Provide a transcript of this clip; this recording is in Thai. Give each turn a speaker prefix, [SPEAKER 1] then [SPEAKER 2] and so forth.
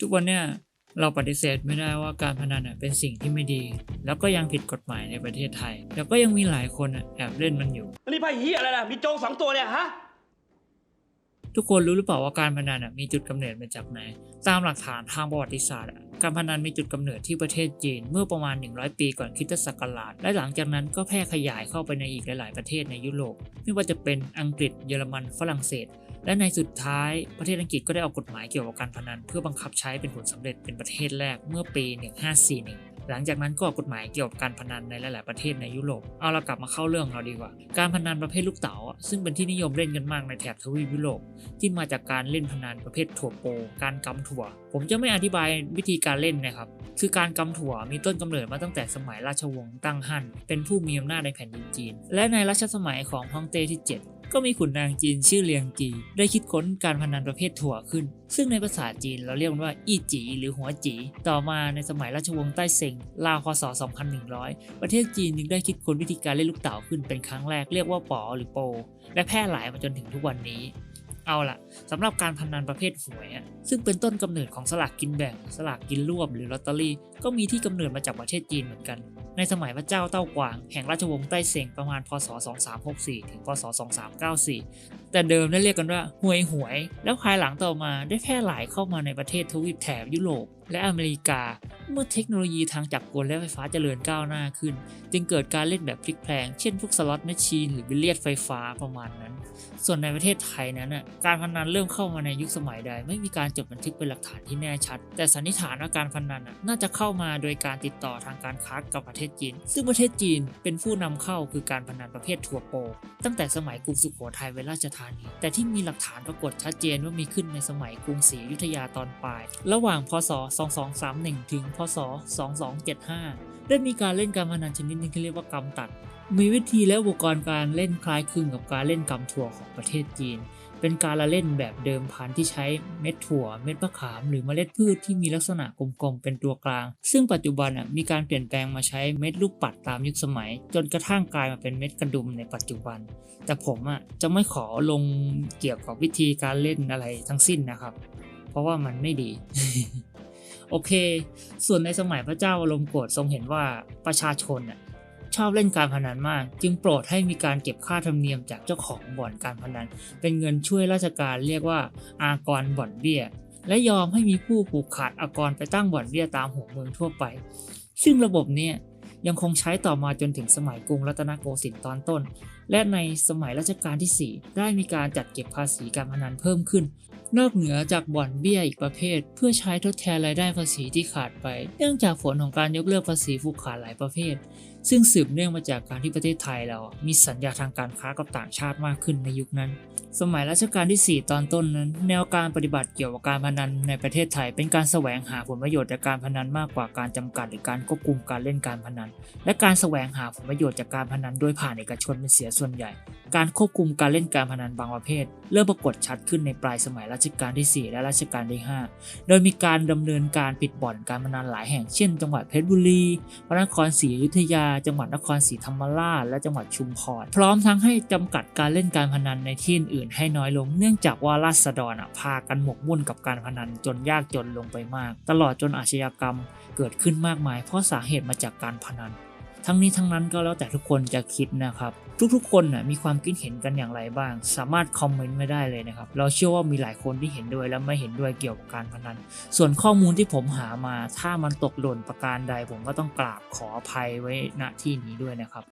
[SPEAKER 1] ทุกวันเนี่ยเราปฏิเสธไม่ได้ว่าการพนันน่ะเป็นสิ่งที่ไม่ดี แล้วก็ยังผิดกฎหมายในประเทศไทย แล้วก็ยังมีหลายคนน่ะแอบเล่นมันอยู่
[SPEAKER 2] แล้วนี่ไพ่เฮียอะไรล่ะมีโจงสองตัวเนี่ยฮะ
[SPEAKER 1] ทุกคนรู้หรือเปล่าว่าการพนันน่ะมีจุดกำเนิดมาจากไหน ตามหลักฐานทางประวัติศาสตร์อะ การพนันมีจุดกำเนิดที่ประเทศจีนเมื่อประมาณ 100 ปีก่อนคริสตศักราช และหลังจากนั้นก็แพร่ขยายเข้าไปในอีกหลาย ๆ ประเทศในยุโรป ไม่ว่าจะเป็นอังกฤษเยอรมันฝรั่งเศส และในสุดท้ายประเทศอังกฤษก็ได้ออกกฎหมายเกี่ยวกับการพนัน เพื่อบังคับใช้เป็นผลสำเร็จเป็นประเทศแรกเมื่อปี 1541 หลังจากนั้นก็ออกกฎหมายเกี่ยวกับการพนันในหลาย ๆ ประเทศในยุโรป เอาเรากลับมาเข้าเรื่องเราดีกว่า การพนันประเภทลูกเต๋าซึ่งเป็นที่นิยมเล่นกันมากในแถบทวีปยุโรป ที่มาจากการเล่นพนันประเภทถั่วโป การกำถั่ว ผมจะไม่อธิบายวิธีการเล่นนะครับ คือการกำถั่วมีต้นกำเนิดมาตั้งแต่สมัยราชวงศ์ตั้งฮั่น เป็นผู้มีอำนาจในแผ่นดินจีน และในรัชสมัยของฮ่องเต้ที่ 7 ก็มีขุนนางจีนชื่อเลียงกีได้คิดค้นการพนันประเภทถั่วขึ้น ซึ่งในภาษาจีนเราเรียกมันว่าอี้จี หรือหัวจี ต่อมาในสมัยราชวงศ์ใต้เซ็งราวพศ 2100 ประเทศจีนจึงได้คิดค้นวิธีการเล่นลูกเต๋าขึ้นเป็นครั้งแรกเรียกว่าป๋อหรือโป และแพร่หลายมาจนถึงทุกวันนี้เอาล่ะสำหรับการพนันประเภทหวยอะซึ่งเป็นต้นกำเนิดของสลากกินแบ่ง สลากกินรวบหรือลอตเตอรี่ ก็มีที่กำเนิดมาจากประเทศจีนเหมือนกัน ในสมัยพระเจ้าเต้ากวาง แห่งราชวงศ์ไต้เซ็งประมาณพศ 2364 ถึงพศ 2394 แต่เดิมได้เรียกกันว่าหวยหวย แล้วภายหลังต่อมาได้แพร่หลายเข้ามาในประเทศทวีปแถบยุโรป และอเมริกา เมื่อเทคโนโลยีทางจักรกลและไฟฟ้าเจริญก้าวหน้าขึ้น จึงเกิดการเล่นแบบพลิกแพลง เช่นพวกสล็อตแมชชีนหรือบิลเลียดไฟฟ้าประมาณนั้น ส่วนในประเทศไทยนั้นการพนันเริ่มเข้ามาในยุคสมัยใด ไม่มีการจดบันทึกเป็นหลักฐานที่แน่ชัด แต่สันนิษฐานว่าการพนันน่าจะเข้ามาโดยการติดต่อทางการค้ากับประเทศจีน ซึ่งประเทศจีนเป็นผู้นำเข้าคือการพนันประเภทถั่วโป ตั้งแต่สมัยกรุงสุโขทัยเวลาชธานี แต่ที่มีหลักฐานปรากฏชัดเจนว่ามีขึ้นในสมัยกรุงศรีอยุธยาตอนปลาย ระหว่างพศ 2231 ถึง พศ 2275 ได้มีการเล่นการพนันชนิดหนึงที่เรียกว่ากำตัด มีวิธีและอุปกรณ์การเล่นคล้ายคลึงกับการเล่นกำถั่วของประเทศจีน เป็นการละเล่นแบบเดิมพันที่ใช้เม็ดถั่ว เม็ดมะขาม หรือเมล็ดพืชที่มีลักษณะกลมๆเป็นตัวกลาง ซึ่งปัจจุบันมีการเปลี่ยนแปลงมาใช้เม็ดลูกปัดตามยุคสมัย จนกระทั่งกลายมาเป็นเม็ดกระดุมในปัจจุบัน แต่ผมอะจะไม่ขอลงเกี่ยวกับวิธีการเล่นอะไรทั้งสิ้นนะครับ เพราะว่ามันไม่ดี โอเค ส่วนในสมัยพระเจ้าอารมณ์โกรธทรงเห็นว่าประชาชนน่ะชอบเล่นการพนันมาก จึงโปรดให้มีการเก็บค่าธรรมเนียมจากเจ้าของบ่อนการพนัน เป็นเงินช่วยราชการเรียกว่าอากรบ่อนเบี้ย และยอมให้มีผู้ผูกขาดอากรไปตั้งบ่อนเบี้ยตามหัวเมืองทั่วไป ซึ่งระบบเนี้ยยังคงใช้ต่อมาจนถึงสมัยกรุงรัตนโกสินทร์ตอนต้น และในสมัยรัชกาลที่ 4 ได้มีการจัดเก็บภาษีการพนันเพิ่มขึ้น นอกเหนือจากบ่อนเบี้ยอีกประเภท เพื่อใช้ทดแทนรายได้ภาษีที่ขาดไป เนื่องจากผลของการยกเลิกภาษีผูกขาดหลายประเภท ซึ่งสืบเนื่องมาจากการที่ประเทศไทยเรา มีสัญญาทางการค้ากับต่างชาติมากขึ้นในยุคนั้น สมัยรัชกาลที่ 4 ตอนต้นนั้น แนวการปฏิบัติเกี่ยวกับการพนันในประเทศไทย เป็นการแสวงหาผลประโยชน์จากการพนันมากกว่าการจำกัดหรือการควบคุมการเล่นการพนัน และการแสวงหาผลประโยชน์จากการพนันโดยผ่านเอกชนเป็นเสียส่วนใหญ่ การควบคุมการเล่นการพนันบางประเภท เริ่มปรากฏชัดขึ้นในปลายสมัยรัชกาลที่ 4 และรัชกาลที่ 5 โดยมีการดำเนินการปิดบ่อนการพนันหลายแห่งเช่น จังหวัดเพชรบุรีพระนครศรีอยุธยาจังหวัดนครศรีธรรมราช และจังหวัดชุมพร พร้อมทั้งให้จำกัดการเล่นการพนันในที่อื่นให้น้อยลง เนื่องจากว่าราษฎรอะพากันหมกมุ่นกับการพนันจนยากจนลงไปมาก ตลอดจนอาชญากรรมเกิดขึ้นมากมาย เพราะสาเหตุมาจากการพนัน ทั้งนี้ทั้งนั้นก็แล้วแต่ทุกคนจะคิดนะครับ ทุกๆ คนน่ะมีความคิดเห็นกันอย่างไรบ้าง สามารถคอมเมนต์ไม่ได้เลยนะครับ เราเชื่อว่ามีหลายคนที่เห็นด้วยและไม่เห็นด้วยเกี่ยวกับการพนัน ส่วนข้อมูลที่ผมหามา ถ้ามันตกหล่นประการใด ผมก็ต้องกราบขออภัยไว้ณที่นี้ด้วยนะครับ